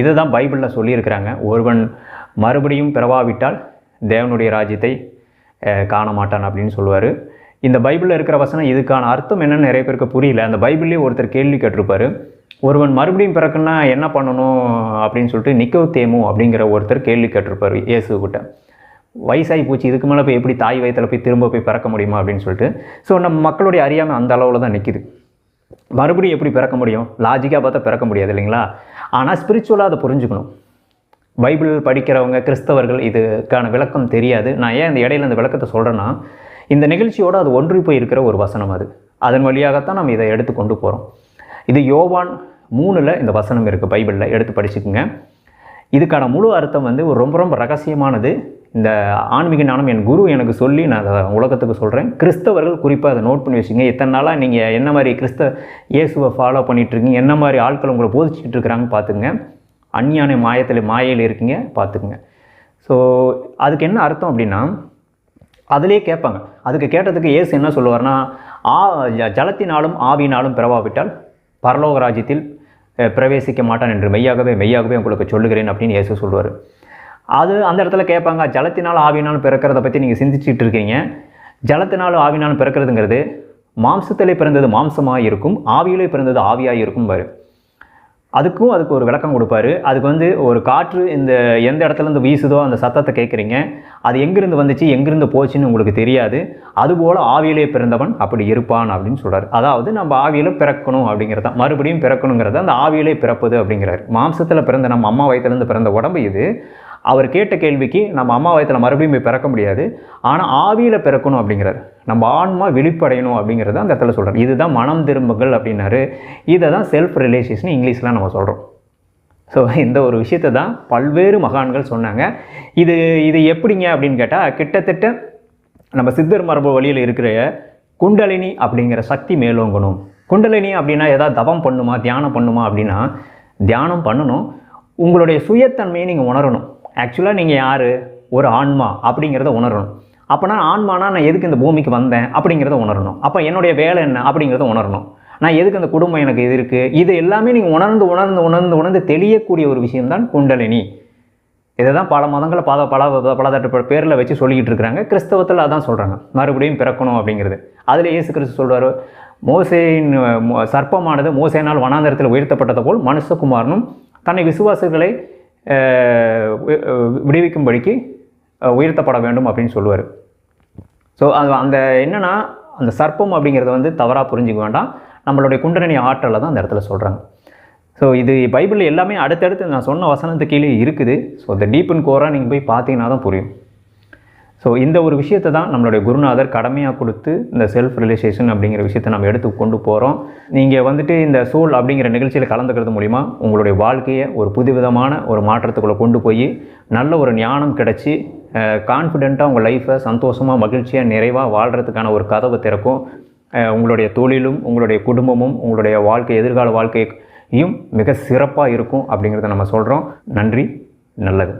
இதை தான் பைபிளில் சொல்லியிருக்கிறாங்க. ஒருவன் மறுபடியும் பிறவாவிட்டால் தேவனுடைய ராஜ்யத்தை காண மாட்டான் அப்படின்னு சொல்லுவார். இந்த பைபிளில் இருக்கிற வசனம் இதுக்கான அர்த்தம் என்னன்னு நிறைய பேருக்கு புரியல. அந்த பைபிள்லேயே ஒருத்தர் கேள்வி கேட்டிருப்பார். ஒருவன் மறுபடியும் பிறக்குன்னா என்ன பண்ணணும் அப்படின்னு சொல்லிட்டு நிக்கோ தேமு அப்படிங்கிற ஒருத்தர் கேள்வி கேட்டிருப்பார் இயேசுக்கிட்ட வயசாகி போச்சு இதுக்கு மேலே போய் எப்படி தாய் வயத்தில் போய் திரும்ப போய் பிறக்க முடியுமா அப்படின்னு சொல்லிட்டு. ஸோ நம்ம மக்களுடைய அறியாமை அந்த அளவில் தான் நிற்கிது மறுபடியும் எப்படி பிறக்க முடியும்? லாஜிக்காக பார்த்தா பிறக்க முடியாது இல்லைங்களா? ஆனால் ஸ்பிரிச்சுவலாக அதை புரிஞ்சுக்கணும். பைபிள் படிக்கிறவங்க கிறிஸ்தவர்கள் இதுக்கான விளக்கம் தெரியாது. நான் ஏன் இந்த இடையில இந்த விளக்கத்தை சொல்கிறேன்னா இந்த நிகழ்ச்சியோடு அது ஒன்றி போய் இருக்கிற ஒரு வசனம் அது. அதன் வழியாகத்தான் நம்ம இதை எடுத்து கொண்டு போகிறோம் இது யோவான் மூணில் இந்த வசனம் இருக்குது பைபிளில் எடுத்து படிச்சுக்குங்க. இதுக்கான முழு அர்த்தம் வந்து ஒரு ரொம்ப ரொம்ப ரகசியமானது. இந்த ஆன்மீக ஞானம் என் குரு எனக்கு சொல்லி நான் அதை உலகத்துக்கு சொல்கிறேன் கிறிஸ்தவர்கள் குறிப்பாக அதை நோட் பண்ணி வச்சுங்க. இத்தனை நாளாக நீங்கள் என்ன மாதிரி கிறிஸ்த இயேசுவை ஃபாலோ பண்ணிகிட்ருக்கீங்க இருக்கீங்க. என்ன மாதிரி ஆட்கள் உங்களை போதிச்சுட்டு இருக்கிறாங்க பார்த்துங்க அந்நியான மாயத்தில் மாயையில் இருக்கீங்க பார்த்துக்குங்க. ஸோ அதுக்கு என்ன அர்த்தம் அப்படின்னா அதிலே கேட்பாங்க. அதுக்கு கேட்டதுக்கு இயேசு என்ன சொல்லுவார்னா ஆ ஜலத்தினாலும் ஆவியினாலும் பிறவாவிட்டால் பரலோக ராஜ்யத்தில் பிரவேசிக்க மாட்டான் என்று மெய்யாகவே மெய்யாகவே உங்களுக்கு சொல்லுகிறேன் அப்படின்னு இயேசு சொல்லுவார். அது அந்த இடத்துல கேட்பாங்க ஜலத்தினால் ஆவினால் பிறக்கிறத பற்றி நீங்கள் சிந்திச்சுட்டு இருக்கீங்க. ஜலத்தினாலும் ஆவினால் பிறக்கிறதுங்கிறது மாம்சத்திலே பிறந்தது மாம்சமாக இருக்கும் ஆவியிலே பிறந்தது ஆவியாக இருக்கும் பாரு. அதுக்கும் அதுக்கு ஒரு விளக்கம் கொடுப்பாரு. அதுக்கு வந்து ஒரு காற்று இந்த எந்த இடத்துல இருந்து வீசுதோ அந்த சத்தத்தை கேட்குறீங்க அது எங்கேருந்து வந்துச்சு எங்கிருந்து போச்சுன்னு உங்களுக்கு தெரியாது. அதுபோல் ஆவியிலே பிறந்தவன் அப்படி இருப்பான் அப்படின்னு சொல்கிறார் அதாவது நம்ம ஆவியில் பிறக்கணும் அப்படிங்கிறது தான். மறுபடியும் பிறக்கணுங்கிறது அந்த ஆவியிலே பிறப்பது அப்படிங்கிறார். மாம்சத்தில் பிறந்த நம்ம அம்மா வயத்துலேருந்து பிறந்த உடம்பு இது. அவர் கேட்ட கேள்விக்கு நம்ம அம்மா வயத்தில் மறுபடியும் போய் பிறக்க முடியாது. ஆனால் ஆவியில் பிறக்கணும் அப்படிங்கிறார். நம்ம ஆன்மா வெளிப்படையணும் அப்படிங்கிறத அந்த இடத்துல சொல்கிறார் இதுதான் மனம் திரும்புகள் அப்படின்னாரு. இதை தான் செல்ஃப் ரிலேஷேஷன் இங்கிலீஷில் நம்ம சொல்கிறோம் ஸோ இந்த ஒரு விஷயத்தை தான் பல்வேறு மகான்கள் சொன்னாங்க. இது இது எப்படிங்க அப்படின்னு கேட்டால் கிட்டத்தட்ட நம்ம சித்தர் மரபு வழியில் இருக்கிற குண்டலினி அப்படிங்கிற சக்தி மேலோங்கணும். குண்டலினி அப்படின்னா ஏதாவது தவம் பண்ணுமா தியானம் பண்ணுமா அப்படின்னா தியானம் பண்ணணும். உங்களுடைய சுயத்தன்மையை நீங்கள் உணரணும். ஆக்சுவலாக நீங்கள் யார்? ஒரு ஆன்மா அப்படிங்கிறத உணரணும். அப்போனா ஆன்மானா நான் எதுக்கு இந்த பூமிக்கு வந்தேன் அப்படிங்கிறத உணரணும். அப்போ என்னுடைய வேலை என்ன அப்படிங்கிறத உணரணும். நான் எதுக்கு அந்த குடும்பம் எனக்கு இது இருக்குது இது எல்லாமே நீங்கள் உணர்ந்து உணர்ந்து உணர்ந்து உணர்ந்து தெளியக்கூடிய ஒரு விஷயம்தான் குண்டலினி. இதை தான் பல மதங்களை பல பல பலதட்டு பேரில் வச்சு சொல்லிக்கிட்டு இருக்கிறாங்க. கிறிஸ்தவத்தில் அதான் சொல்கிறாங்க மறுபடியும் பிறக்கணும் அப்படிங்கிறது. அதில் இயேசு கிறிஸ்து சொல்வார் மோசையின் மோ- சர்ப்பமானது மோசையினால் வனாந்தரத்தில் உயர்த்தப்பட்டது போல் மனுஷகுமாரனும் தன்னை விசுவாசிகளை விடுவிக்கும்படிக்கு உயர்த்தப்பட வேண்டும் அப்படின்னு சொல்லுவார். ஸோ அது அந்த என்னென்னா அந்த சர்ப்பம் அப்படிங்கிறத வந்து தவறாக புரிஞ்சுக்க வேண்டாம். நம்மளுடைய குண்டலினி ஆற்றலை தான் அந்த இடத்துல சொல்கிறாங்க ஸோ இது பைபிளில் எல்லாமே அடுத்தடுத்து நான் சொன்ன வசனத்துக்கு கீழே இருக்குது. ஸோ இந்த டீப் அண்ட் கோராக நீங்கள் போய் பார்த்தீங்கன்னா தான் புரியும். ஸோ இந்த ஒரு விஷயத்தை தான் நம்மளுடைய குருநாதர் கடமையாக கொடுத்து இந்த செல்ஃப் ரிலேஷேஷன் அப்படிங்கிற விஷயத்தை நம்ம எடுத்து கொண்டு போகிறோம் நீங்கள் வந்துட்டு இந்த சோல் அப்படிங்கிற நிகழ்ச்சியில் கலந்துக்கிறது மூலிமா உங்களுடைய வாழ்க்கையை ஒரு புதுவிதமான ஒரு மாற்றத்துக்குள்ளே கொண்டு போய் நல்ல ஒரு ஞானம் கிடச்சி கான்ஃபிடெண்ட்டாக உங்கள் லைஃப்பை சந்தோஷமாக மகிழ்ச்சியாக நிறைவாக வாழ்கிறதுக்கான ஒரு கதவை திறக்கும். உங்களுடைய தொழிலும் உங்களுடைய குடும்பமும் உங்களுடைய வாழ்க்கை எதிர்கால வாழ்க்கையும் மிக சிறப்பாக இருக்கும் அப்படிங்கிறத நம்ம சொல்கிறோம் நன்றி நல்லது.